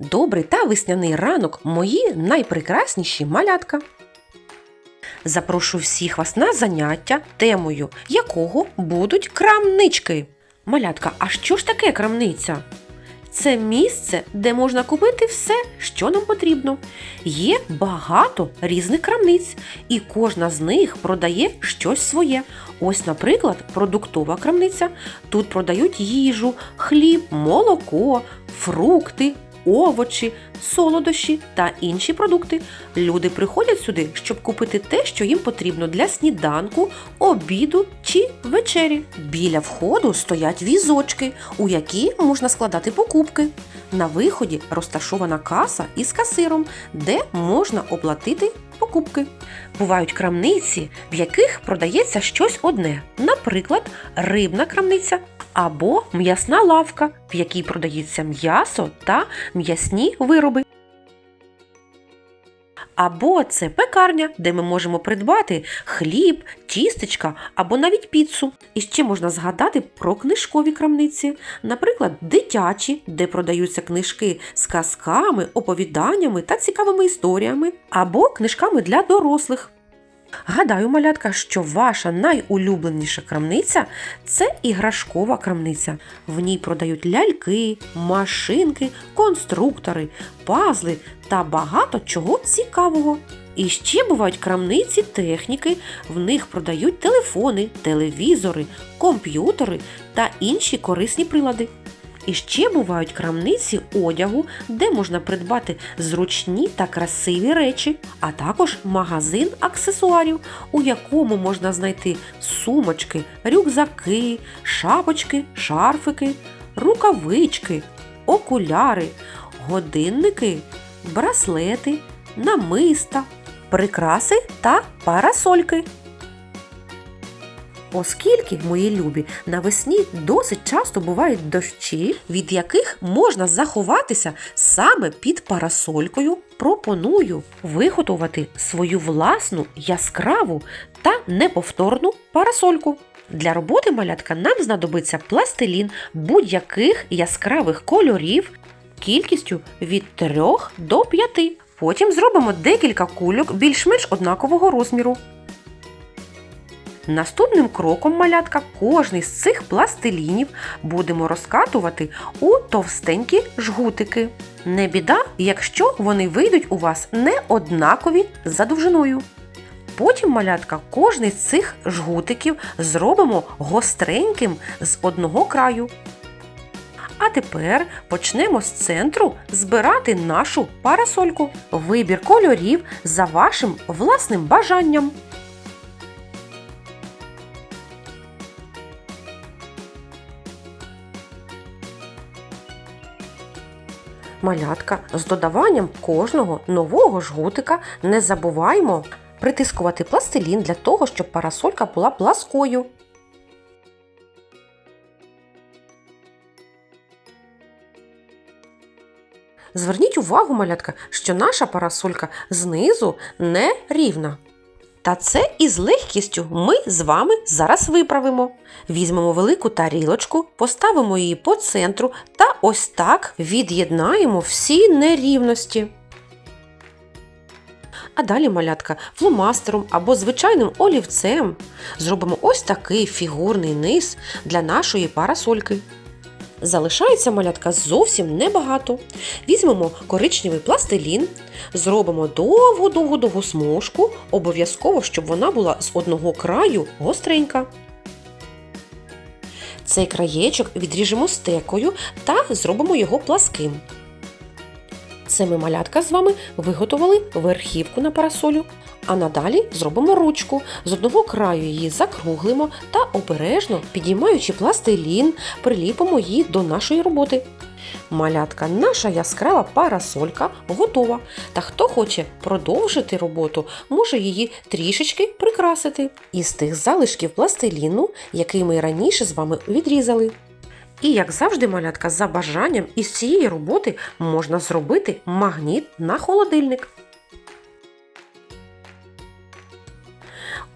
Добрий та весняний ранок, мої найпрекрасніші малятка. Запрошую всіх вас на заняття, темою якого будуть крамнички. Малятка, а що ж таке крамниця? Це місце, де можна купити все, що нам потрібно. Є багато різних крамниць, і кожна з них продає щось своє. Ось, наприклад, продуктова крамниця. Тут продають їжу, хліб, молоко, фрукти, овочі, солодощі та інші продукти. Люди приходять сюди, щоб купити те, що їм потрібно для сніданку, обіду чи вечері. Біля входу стоять візочки, у які можна складати покупки. На виході розташована каса із касиром, де можна оплатити покупки. Бувають крамниці, в яких продається щось одне, наприклад, рибна крамниця або м'ясна лавка, в якій продається м'ясо та м'ясні вироби. Або це пекарня, де ми можемо придбати хліб, тістечка або навіть піцу. І ще можна згадати про книжкові крамниці, наприклад, дитячі, де продаються книжки з казками, оповіданнями та цікавими історіями, або книжками для дорослих. Гадаю, малятка, що ваша найулюбленіша крамниця це іграшкова крамниця. В ній продають ляльки, машинки, конструктори, пазли та багато чого цікавого. І ще бувають крамниці техніки, в них продають телефони, телевізори, комп'ютери та інші корисні прилади. І ще бувають крамниці одягу, де можна придбати зручні та красиві речі, а також магазин аксесуарів, у якому можна знайти сумочки, рюкзаки, шапочки, шарфики, рукавички, окуляри, годинники, браслети, намиста, прикраси та парасольки. Оскільки, мої любі, навесні досить часто бувають дощі, від яких можна заховатися саме під парасолькою, пропоную виготовити свою власну яскраву та неповторну парасольку. Для роботи малятка нам знадобиться пластилін будь-яких яскравих кольорів кількістю від 3 до 5. Потім зробимо декілька кульок більш-менш однакового розміру. Наступним кроком малятка кожний з цих пластилінів будемо розкатувати у товстенькі жгутики. Не біда, якщо вони вийдуть у вас не однакові за довжиною. Потім малятка кожний з цих жгутиків зробимо гостреньким з одного краю. А тепер почнемо з центру збирати нашу парасольку. Вибір кольорів за вашим власним бажанням. Малятка з додаванням кожного нового жгутика не забуваємо притискувати пластилін для того, щоб парасолька була пласкою. Зверніть увагу, малятка, що наша парасолька знизу не рівна. Та це із легкістю ми з вами зараз виправимо. Візьмемо велику тарілочку, поставимо її по центру та ось так від'єднаємо всі нерівності. А далі малятка фломастером або звичайним олівцем зробимо ось такий фігурний низ для нашої парасольки. Залишається малятка зовсім небагато. Візьмемо коричневий пластилін, зробимо довгу-довгу-довгу смужку, обов'язково, щоб вона була з одного краю гостренька. Цей краєчок відріжемо стекою та зробимо його пласким. Це ми малятка з вами виготовили верхівку на парасолю. А надалі зробимо ручку. З одного краю її закруглимо та обережно, підіймаючи пластилін, приліпимо її до нашої роботи. Малятка, наша яскрава парасолька готова. Та хто хоче продовжити роботу, може її трішечки прикрасити із тих залишків пластиліну, який ми раніше з вами відрізали. І, як завжди, малятка, за бажанням із цієї роботи можна зробити магніт на холодильник.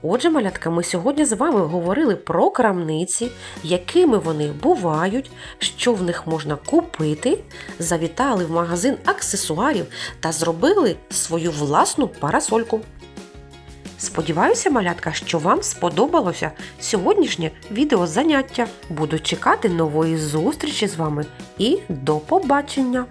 Отже, малятка, ми сьогодні з вами говорили про крамниці, якими вони бувають, що в них можна купити, завітали в магазин аксесуарів та зробили свою власну парасольку. Сподіваюся, малятка, що вам сподобалося сьогоднішнє відеозаняття. Буду чекати нової зустрічі з вами і до побачення!